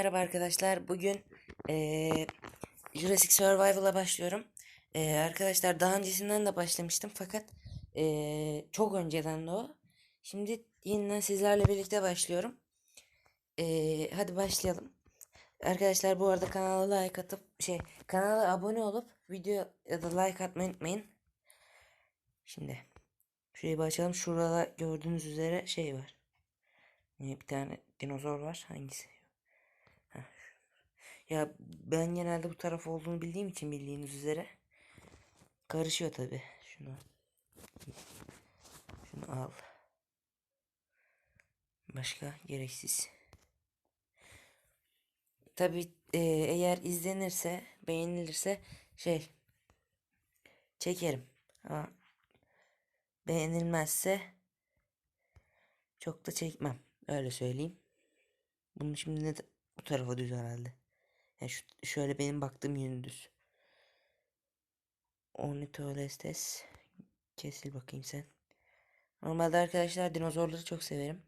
Merhaba arkadaşlar. Bugün eee Jurassic Survival'a başlıyorum. Eee, arkadaşlar daha öncesinden de başlamıştım fakat eee, çok önceden de o. Şimdi yeniden sizlerle birlikte başlıyorum. Eee, hadi başlayalım. Arkadaşlar bu arada kanala like atıp şey kanala abone olup video ya da like atmayı unutmayın. Şimdi şurayı bir açalım. Şurada gördüğünüz üzere şey var. Bir tane dinozor var. Hangisi? Ya ben genelde bu taraf olduğunu bildiğim için bildiğiniz üzere karışıyor tabi. Şunu şunu al. Başka gereksiz. Tabi eğer izlenirse, beğenilirse şey çekerim. Ama beğenilmezse çok da çekmem. Öyle söyleyeyim. Bunu şimdi ne bu tarafa düz herhalde. Yani şu, şöyle benim baktığım yönü düz. Ornitholestes. Kesil bakayım sen. Normalde arkadaşlar dinozorları çok severim.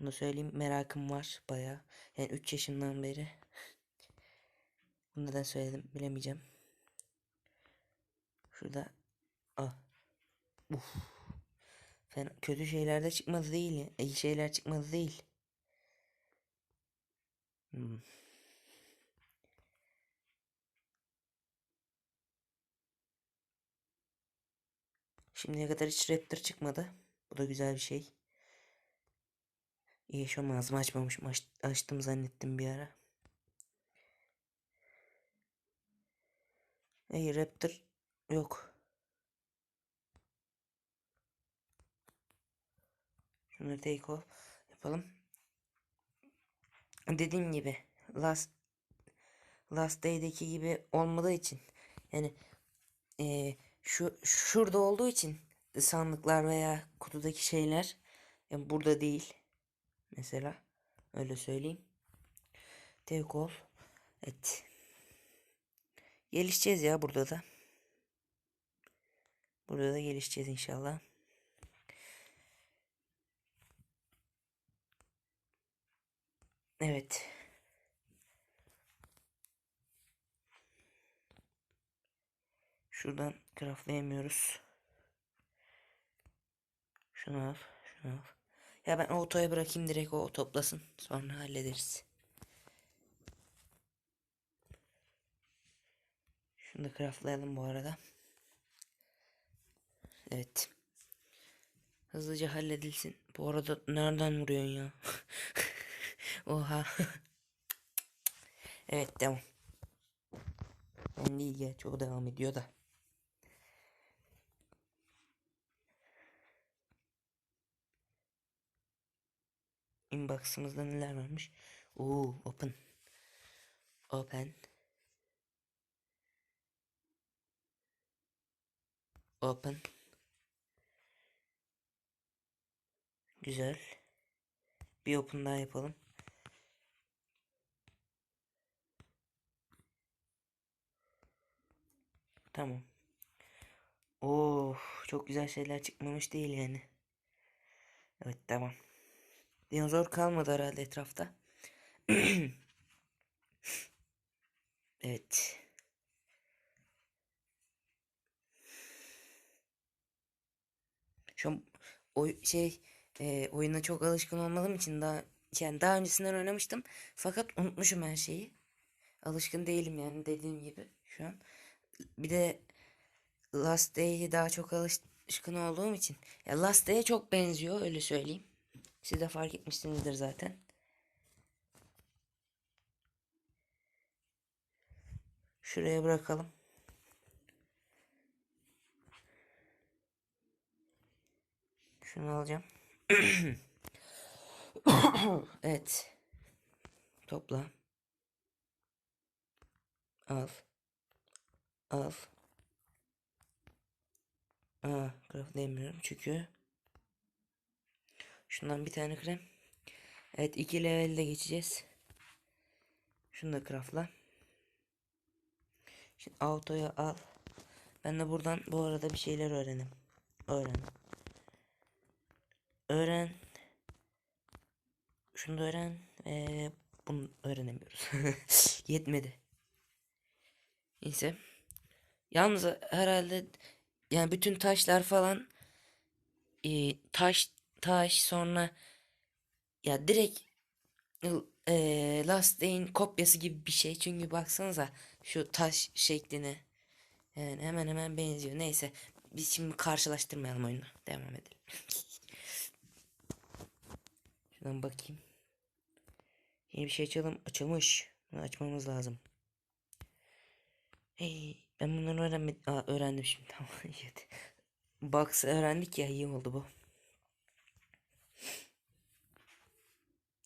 Bunu söyleyeyim merakım var baya. Yani 3 yaşından beri. Bunu neden söyledim bilemeyeceğim. Şurada. Ah. Uf. Fena, kötü şeyler de çıkmadı değil. İyi şeyler çıkmadı değil. Hmm. Şimdiye kadar hiç Raptor çıkmadı. Bu da güzel bir şey. İyi şu an ağzımı açmamışım. Aç, açtım zannettim bir ara. İyi Raptor yok. Şunu take off yapalım. Dediğim gibi Last Last Day'deki gibi olmadığı için yani eee, şu şurada olduğu için sandıklar veya kutudaki şeyler yani burada değil. Mesela öyle söyleyeyim. Take off. Evet. Gelişeceğiz ya burada da. Burada da gelişeceğiz inşallah. Evet. Şuradan craftlayamıyoruz. Şunu al, şunu al. Ya ben otoya bırakayım direkt o toplasın. Sonra hallederiz. Şunu da craftlayalım bu arada. Evet. Hızlıca halledilsin. Bu arada nereden vuruyorsun ya? Oha. evet devam. Ben değil ya çok devam ediyor da. Inbox'ımızda neler varmış? Oo, open. Open. Open. Güzel. Bir open daha yapalım. Tamam. Oo, çok güzel şeyler çıkmamış değil yani. Evet tamam. Dinozor kalmadı herhalde etrafta. evet. Şu an o şey e, oyuna çok alışkın olmadığım için daha yani daha öncesinden oynamıştım fakat unutmuşum her şeyi. Alışkın değilim yani dediğim gibi şu an. Bir de Last Day'e daha çok alışkın olduğum için. Ya Last Day'e çok benziyor öyle söyleyeyim. Siz de fark etmişsinizdir zaten. Şuraya bırakalım. Şunu alacağım. evet. Topla. Al. Al. Aa, craftlayamıyorum çünkü Şundan bir tane krem. Evet iki levelde geçeceğiz. Şunu da craftla. Şimdi autoya al. Ben de buradan bu arada bir şeyler öğrenim. Öğren. Öğren. şunu da öğren. Ee, bunu öğrenemiyoruz. Yetmedi. Neyse. Yalnız herhalde yani bütün taşlar falan e, taş taş sonra ya direkt e, Last Day'in kopyası gibi bir şey. Çünkü baksanıza şu taş şekline. Yani hemen hemen benziyor. Neyse biz şimdi karşılaştırmayalım oyunu. Devam edelim. Şuradan bakayım. Yeni bir şey açalım. Açılmış. Bunu açmamız lazım. Hey, ben bunları öğrenmedim. Aa, öğrendim şimdi. Tamam. Box öğrendik ya iyi oldu bu.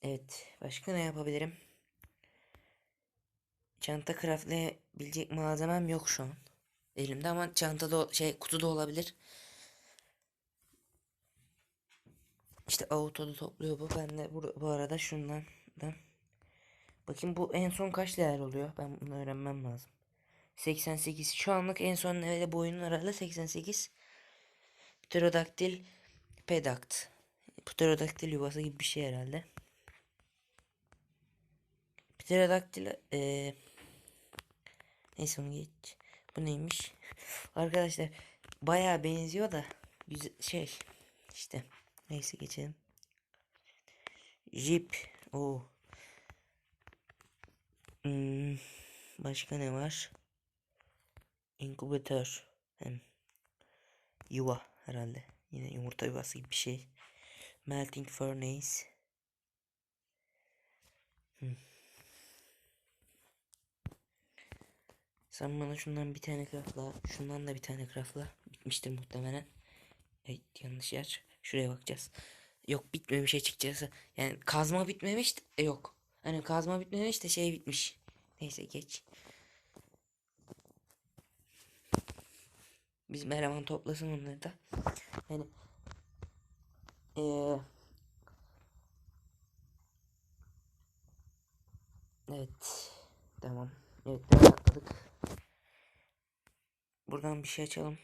Evet. Başka ne yapabilirim? Çanta craftlayabilecek malzemem yok şu an. Elimde ama çantada şey kutuda olabilir. İşte auto'da topluyor bu. Ben de bu, bu arada şundan da Bakayım bu en son kaç değer oluyor? Ben bunu öğrenmem lazım. 88. Şu anlık en son evet, boyunun aralığı 88. Pterodaktil pedakt. Pterodaktil yuvası gibi bir şey herhalde. Pterodaktil ee, neyse onu geç. Bu neymiş? Arkadaşlar bayağı benziyor da güzel şey işte neyse geçelim. Jeep. o Hmm, başka ne var? Inkubatör. Hem yuva herhalde. Yine yumurta yuvası gibi bir şey. Melting furnace. Hmm. Sen bana şundan bir tane craftla, şundan da bir tane craftla. Bitmiştir muhtemelen. Evet yanlış yer. Şuraya bakacağız. Yok bitmemiş açıkçası. Yani kazma bitmemiş de, yok. Hani kazma bitmemiş de şey bitmiş. Neyse geç. Bizim eleman toplasın onları da. Yani ee, Evet. Tamam. Evet atladık. Buradan bir şey açalım.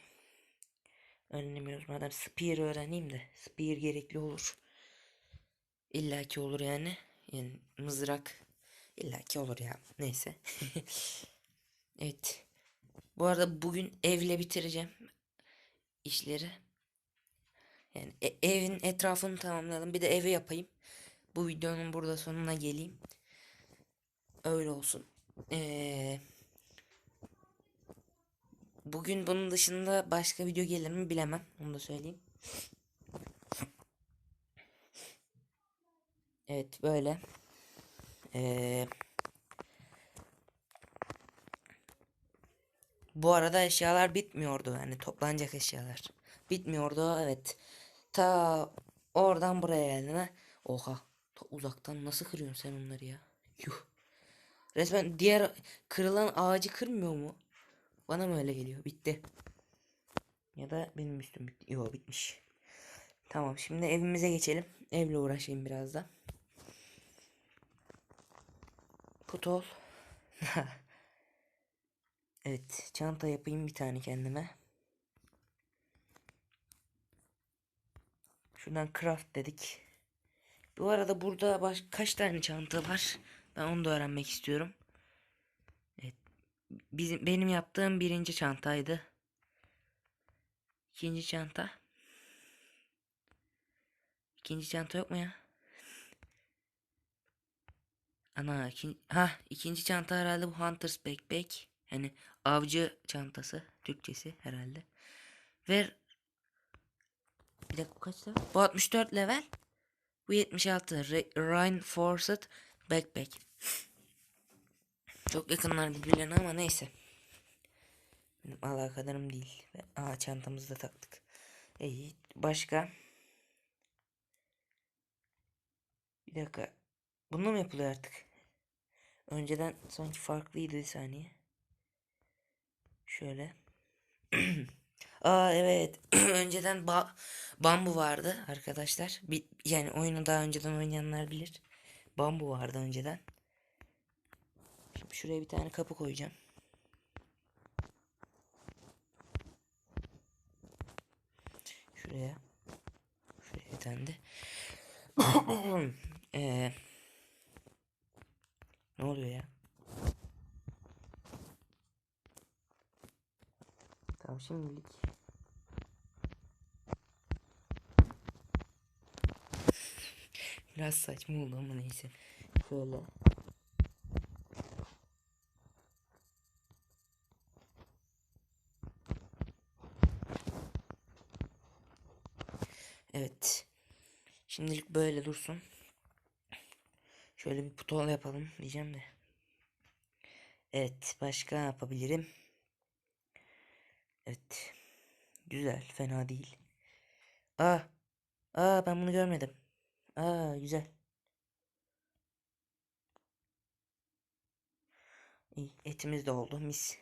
Öğrenemiyoruz. Madem spear öğreneyim de. Spear gerekli olur. İlla ki olur yani. Yani mızrak illa ki olur ya. Neyse. evet. Bu arada bugün evle bitireceğim işleri. Yani e evin etrafını tamamladım. Bir de evi yapayım. Bu videonun burada sonuna geleyim. Öyle olsun. Ee, bugün bunun dışında başka video gelir mi bilemem. Onu da söyleyeyim. Evet böyle. Ee, bu arada eşyalar bitmiyordu yani toplanacak eşyalar. Bitmiyordu evet. Ta oradan buraya geldiğine. Oha. Ta uzaktan nasıl kırıyorsun sen onları ya? Yuh. Resmen diğer kırılan ağacı kırmıyor mu? Bana mı öyle geliyor? Bitti. Ya da benim üstüm bitti. Yok bitmiş. Tamam şimdi evimize geçelim. Evle uğraşayım biraz da. Put evet çanta yapayım bir tane kendime. Şuradan craft dedik. Bu arada burada baş, kaç tane çanta var? Ben onu da öğrenmek istiyorum. Evet. Bizim, benim yaptığım birinci çantaydı. İkinci çanta. İkinci çanta yok mu ya? Ana ikin ha ikinci çanta herhalde bu Hunter's Backpack. Yani avcı çantası Türkçesi herhalde. Ver bir dakika kaçta? Bu 64 level. Bu 76. Reinforced Backpack. Çok yakınlar birbirlerine ama neyse. Benim alakadarım değil. Aa çantamızı da taktık. İyi. Başka? Bir dakika. Bununla mı yapılıyor artık? Önceden sanki farklıydı bir saniye. Şöyle. Aa evet. önceden ba bambu vardı arkadaşlar. Bir, yani oyunu daha önceden oynayanlar bilir. Bambu vardı önceden. Şimdi şuraya bir tane kapı koyacağım. Şuraya. Şuraya bir tane de. Ee, ne oluyor ya? Tamam şimdilik. Biraz saçma oldu ama neyse. Şöyle. Evet. Şimdilik böyle dursun. Şöyle bir putol yapalım diyeceğim de. Evet. Başka ne yapabilirim? Evet. Güzel. Fena değil. Aa. Aa ben bunu görmedim. Aa güzel. İyi. Etimiz de oldu. Mis.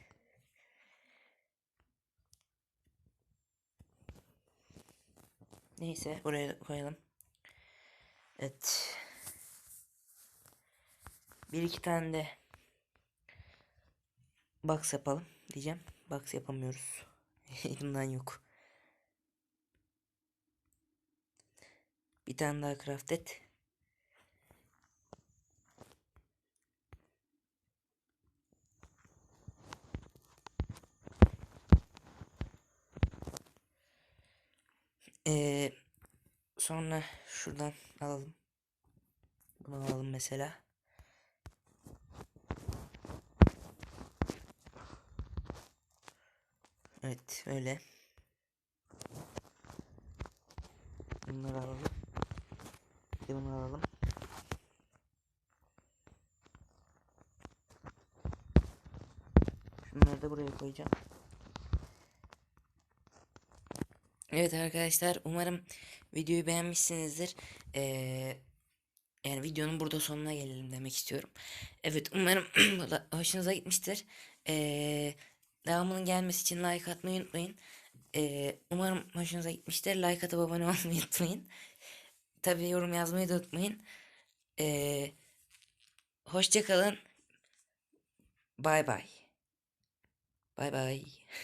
Neyse buraya koyalım. Evet. Bir iki tane de box yapalım diyeceğim. Box yapamıyoruz. Elimden yok. Bir tane daha craft et. Ee, sonra şuradan alalım. Bunu alalım mesela. Evet öyle. Bunları alalım. Bir de bunu alalım. Şunları da buraya koyacağım. Evet arkadaşlar umarım videoyu beğenmişsinizdir. Ee, yani videonun burada sonuna gelelim demek istiyorum. Evet umarım hoşunuza gitmiştir. Ee, devamının gelmesi için like atmayı unutmayın. Ee, umarım hoşunuza gitmiştir. Like atıp abone olmayı unutmayın. Tabii yorum yazmayı da unutmayın. Ee, hoşça kalın. Bay bay. Bay bay.